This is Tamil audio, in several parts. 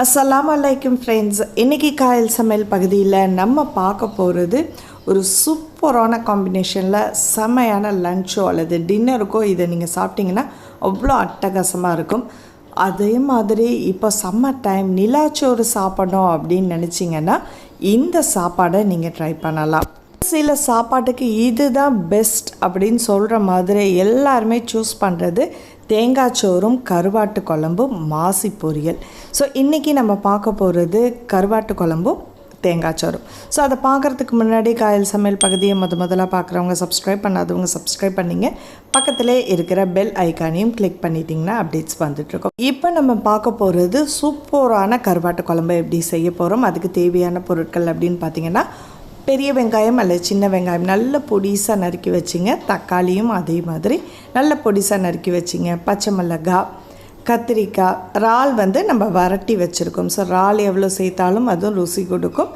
அஸ்லாம் வலைக்கும் ஃப்ரெண்ட்ஸ் இன்றைக்கி காயல் சமையல் பகுதியில் நம்ம பார்க்க போகிறது ஒரு சூப்பரான காம்பினேஷனில் செமையான லஞ்சோ அல்லது டின்னருக்கோ இதை நீங்கள் சாப்பிட்டீங்கன்னா அவ்வளோ அட்டகாசமாக இருக்கும். அதே மாதிரி இப்போ சம்மர் டைம் நிலாச்சோறு சாப்பிடணும் அப்படின்னு நினச்சிங்கன்னா இந்த சாப்பாடை நீங்கள் ட்ரை பண்ணலாம். சில சாப்பாட்டுக்கு இதுதான் பெஸ்ட் அப்படின்னு சொல்கிற மாதிரி எல்லாருமே சூஸ் பண்ணுறது தேங்காய் சோறும் கருவாட்டு குழம்பும் மாசி பொரியல். ஸோ இன்றைக்கி நம்ம பார்க்க போகிறது கருவாட்டு குழம்பும் தேங்காய் சோறும் ஸோ அதை பார்க்குறதுக்கு முன்னாடி காயல் சமையல் பகுதியை முத முதல்ல பார்க்குறவங்க சப்ஸ்கிரைப் பண்ணாதவங்க சப்ஸ்கிரைப் பண்ணிங்க. பக்கத்திலே இருக்கிற பெல் ஐக்கானையும் கிளிக் பண்ணிட்டீங்கன்னா அப்டேட்ஸ் வந்துட்டுருக்கோம் இப்போ நம்ம பார்க்க போகிறது சூப்பரான கருவாட்டு குழம்பு எப்படி செய்ய போகிறோம் அதுக்கு தேவையான பொருட்கள் அப்படின்னு பார்த்தீங்கன்னா பெரிய வெங்காயம் அல்லது சின்ன வெங்காயம் நல்ல பொடிசாக நறுக்கி வச்சிங்க. தக்காளியும் அதே மாதிரி நல்ல பொடிசாக நறுக்கி வச்சிங்க. பச்சை மிளகாய் கத்திரிக்காய் இறால் வந்து நம்ம வரட்டி வச்சுருக்கோம். ஸோ இறால் எவ்வளோ சேர்த்தாலும் அதுவும் ருசி கொடுக்கும்.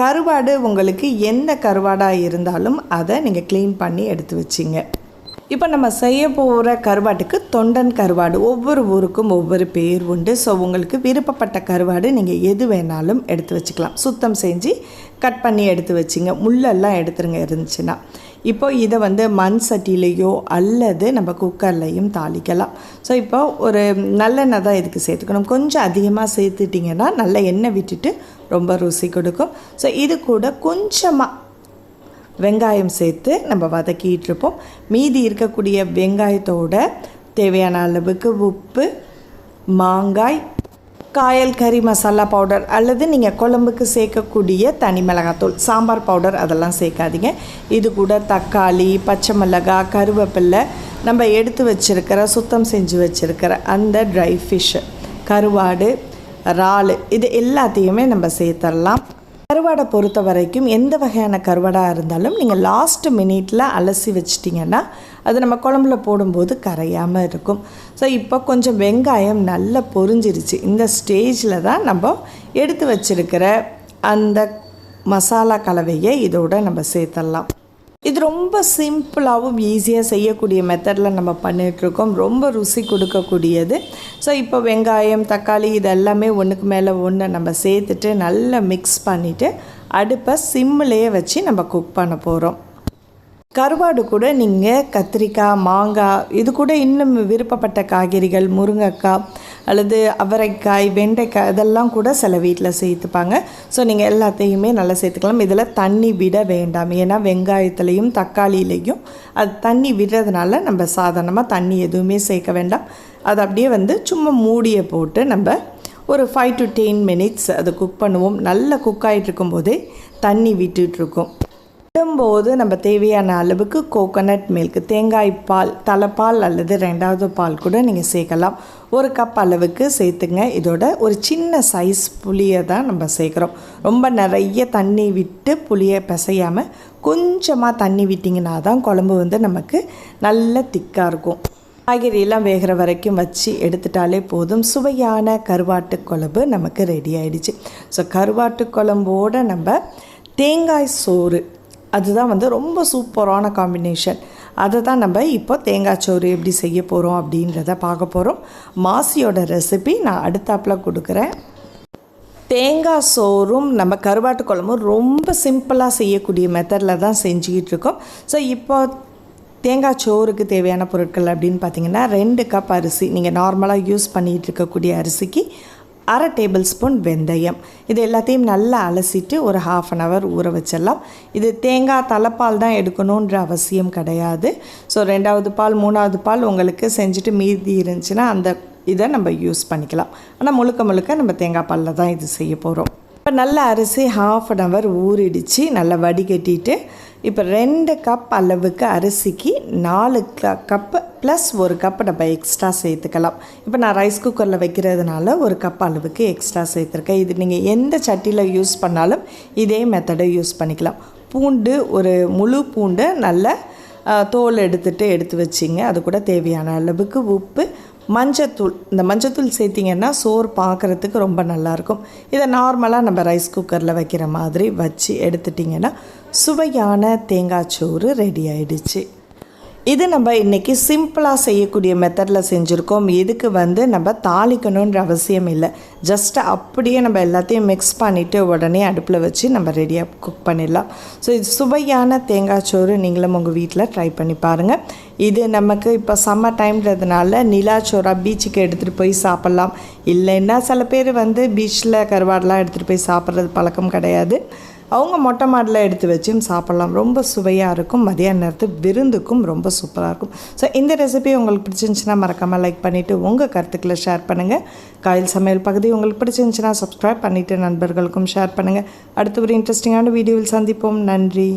கருவாடு உங்களுக்கு எந்த கருவாடாக இருந்தாலும் அதை நீங்கள் க்ளீன் பண்ணி எடுத்து வச்சிங்க. இப்போ நம்ம செய்ய போகிற கருவாட்டுக்கு தொண்டன் கருவாடு. ஒவ்வொரு ஊருக்கும் ஒவ்வொரு பேர் உண்டு. ஸோ உங்களுக்கு விருப்பப்பட்ட கருவாடு நீங்கள் எது வேணாலும் எடுத்து வச்சுக்கலாம். சுத்தம் செஞ்சு கட் பண்ணி எடுத்து வச்சிங்க. முள்ளெல்லாம் எடுத்துருங்க இருந்துச்சுன்னா. இப்போ இதை வந்து மண் சட்டிலேயோ அல்லது நம்ம குக்கர்லையும் தாளிக்கலாம். ஸோ இப்போ ஒரு நல்லெண்ணெய் தான் இதுக்கு சேர்த்துக்கணும். கொஞ்சம் அதிகமாக சேர்த்துட்டிங்கன்னா நல்ல எண்ணெய் விட்டுட்டு ரொம்ப ருசி கொடுக்கும். ஸோ இது கூட கொஞ்சமாக வெங்காயம் சேர்த்து நம்ம வதக்கிட்டு இருப்போம் மீதி இருக்கக்கூடிய வெங்காயத்தோட தேவையான அளவுக்கு உப்பு மாங்காய் காயல் கறி மசாலா பவுடர் அல்லது நீங்கள் குழம்புக்கு சேர்க்கக்கூடிய தனி மிளகாத்தூள் சாம்பார் பவுடர் அதெல்லாம் சேர்க்காதீங்க. இது கூட தக்காளி பச்சை மிளகாய் கருவேப்பில்லை நம்ம எடுத்து வச்சுருக்கிற சுத்தம் செஞ்சு வச்சுருக்கிற அந்த ட்ரை ஃபிஷ்ஷு கருவாடு இறால் இது எல்லாத்தையுமே நம்ம சேர்த்துடலாம் கருவாடை பொறுத்த வரைக்கும் எந்த வகையான கருவாடாக இருந்தாலும் நீங்கள் லாஸ்ட் மினிட்ல அலசி வச்சிட்டிங்கன்னா அது நம்ம குழம்புல போடும்போது கரையாமல் இருக்கும். ஸோ இப்போ கொஞ்சம் வெங்காயம் நல்லா பொரிஞ்சிருச்சு. இந்த ஸ்டேஜில் தான் நம்ம எடுத்து வச்சிருக்கிற அந்த மசாலா கலவையை இதோடு நம்ம சேர்த்துடலாம் இது ரொம்ப சிம்பிளாகவும் ஈஸியாக செய்யக்கூடிய மெத்தடில் நம்ம பண்ணிகிட்ருக்கோம் ரொம்ப ருசி கொடுக்கக்கூடியது. ஸோ இப்போ வெங்காயம் தக்காளி இது எல்லாமே ஒன்றுக்கு மேலே ஒன்று நம்ம சேர்த்துட்டு நல்லா மிக்ஸ் பண்ணிவிட்டு அடுப்பை சிம்மிலேயே வச்சு நம்ம குக் பண்ண போகிறோம் கருவாடு கூட நீங்கள் கத்திரிக்காய் மாங்காய் இது கூட இன்னும் விருப்பப்பட்ட காய்கறிகள் முருங்கைக்காய் அல்லது அவரைக்காய் வெண்டைக்காய் இதெல்லாம் கூட சில வீட்டில் சேர்த்துப்பாங்க. ஸோ நீங்கள் எல்லாத்தையுமே நல்லா சேர்த்துக்கலாம். இதில் தண்ணி விட வேண்டாம். ஏன்னா வெங்காயத்துலேயும் தக்காளியிலையும் அது தண்ணி விடுறதுனால நம்ம சாதாரணமாக தண்ணி எதுவுமே சேர்க்க வேண்டாம். அது அப்படியே வந்து சும்மா மூடியை போட்டு நம்ம ஒரு ஃபைவ் டு டென் மினிட்ஸ் அதை குக் பண்ணுவோம். நல்லா குக் ஆகிட்டு இருக்கும்போதே தண்ணி விட்டுட்ருக்கோம் போது நம்ம தேவையான அளவுக்கு கோகோனட் மில்க் தேங்காய் பால் தலைப்பால் அல்லது ரெண்டாவது பால் கூட நீங்கள் சேர்க்கலாம். ஒரு கப் அளவுக்கு சேர்த்துங்க. இதோட ஒரு சின்ன சைஸ் புளியை தான் நம்ம சேர்க்குறோம். ரொம்ப நிறைய தண்ணி விட்டு புளியை பிசையாமல் கொஞ்சமாக தண்ணி விட்டிங்கன்னா தான் குழம்பு வந்து நமக்கு நல்ல திக்காக இருக்கும். காய்கறியெல்லாம் வேகிற வரைக்கும் வச்சு எடுத்துட்டாலே போதும். சுவையான கருவாட்டு குழம்பு நமக்கு ரெடி ஆயிடுச்சு. ஸோ கருவாட்டு குழம்போட நம்ம தேங்காய் சோறு அதுதான் வந்து ரொம்ப சூப்பரான காம்பினேஷன் அதை தான் நம்ம இப்போ தேங்காய் சோறு எப்படி செய்ய போகிறோம் அப்படின்றத பார்க்க போகிறோம் மாசியோட ரெசிபி நான் அடுத்தாப்பில் கொடுக்குறேன். தேங்காய் சோறும் நம்ம கருவாட்டு குழம்பும் ரொம்ப சிம்பிளாக செய்யக்கூடிய மெத்தடில் தான் செஞ்சுக்கிட்டு இருக்கோம். ஸோ இப்போ தேங்காய் சோறுக்கு தேவையான பொருட்கள் அப்படின்னு பார்த்தீங்கன்னா ரெண்டு கப் அரிசி. நீங்கள் நார்மலாக யூஸ் பண்ணிகிட்டு இருக்கக்கூடிய அரிசிக்கு அரை டேபிள் ஸ்பூன் வெந்தயம். இது எல்லாத்தையும் நல்லா அலசிட்டு ஒரு ஹாஃப் அன் ஹவர் ஊற வச்சிடலாம். இது தேங்காய் தலைப்பால் தான் எடுக்கணுன்ற அவசியம் கிடையாது. ஸோ ரெண்டாவது பால் மூணாவது பால் உங்களுக்கு செஞ்சுட்டு மீதி இருந்துச்சுன்னா அந்த இதை நம்ம யூஸ் பண்ணிக்கலாம். ஆனால் முழுக்க முழுக்க நம்ம தேங்காய் பாலில் தான் இது செய்ய போகிறோம் இப்போ நல்ல அரிசி ஹாஃப் அன் ஹவர் ஊறிடுச்சு. நல்லா வடிகட்டிட்டு இப்போ ரெண்டு கப் அளவுக்கு அரிசிக்கு நாலு க கப்பு ப்ளஸ் ஒரு கப்பு நம்ம எக்ஸ்ட்ரா சேர்த்துக்கலாம். இப்போ நான் ரைஸ் குக்கரில் வைக்கிறதுனால ஒரு கப் அளவுக்கு எக்ஸ்ட்ரா சேர்த்துருக்கேன். இது நீங்கள் எந்த சட்டியில் யூஸ் பண்ணாலும் இதே மெத்தடை யூஸ் பண்ணிக்கலாம். பூண்டு ஒரு முழு பூண்டை நல்ல தோல் எடுத்துகிட்டு எடுத்து வச்சிங்க. அது கூட தேவையான அளவுக்கு உப்பு மஞ்சத்தூள் இந்த மஞ்சத்தூள் சேர்த்திங்கன்னா சோறு பார்க்குறதுக்கு ரொம்ப நல்லாயிருக்கும். இதை நார்மலாக நம்ம ரைஸ் குக்கரில் வைக்கிற மாதிரி வச்சு எடுத்துட்டிங்கன்னா சுவையான தேங்காய் சோறு ரெடி ஆயிடுச்சு. இது நம்ம இன்றைக்கி சிம்பிளாக செய்யக்கூடிய மெத்தடில் செஞ்சுருக்கோம். இதுக்கு வந்து நம்ம தாளிக்கணுன்ற அவசியம் இல்லை. ஜஸ்ட் அப்படியே நம்ம எல்லாத்தையும் மிக்ஸ் பண்ணிவிட்டு உடனே அடுப்பில் வச்சு நம்ம ரெடியாக குக் பண்ணிடலாம். ஸோ இது சுவையான தேங்காய் சோறு நீங்களும் உங்கள் வீட்டில் ட்ரை பண்ணி பாருங்கள் இது நமக்கு இப்போ சம்மர் டைம்ன்றதுனால நிலாச்சோறாக பீச்சுக்கு எடுத்துகிட்டு போய் சாப்பிட்லாம். இல்லைன்னா சில பேர் வந்து பீச்சில் கருவாடெலாம் எடுத்துகிட்டு போய் சாப்பிட்றது பழக்கம் கிடையாது. அவங்க மொட்டை மாடில் எடுத்து வச்சும் சாப்பிட்லாம். ரொம்ப சுவையாக இருக்கும். மதியான நேரத்து விருந்துக்கும் ரொம்ப சூப்பராக இருக்கும். ஸோ இந்த ரெசிபி உங்களுக்கு பிடிச்சிருந்துச்சுன்னா மறக்காமல் லைக் பண்ணிவிட்டு உங்கள் கருத்துக்களை ஷேர் பண்ணுங்கள் காயில் சமையல் பகுதி உங்களுக்கு பிடிச்சிருந்துச்சுன்னா சப்ஸ்கிரைப் பண்ணிவிட்டு நண்பர்களுக்கும் ஷேர் பண்ணுங்கள் அடுத்த ஒரு இன்ட்ரெஸ்டிங்கான வீடியோவில் சந்திப்போம். நன்றி.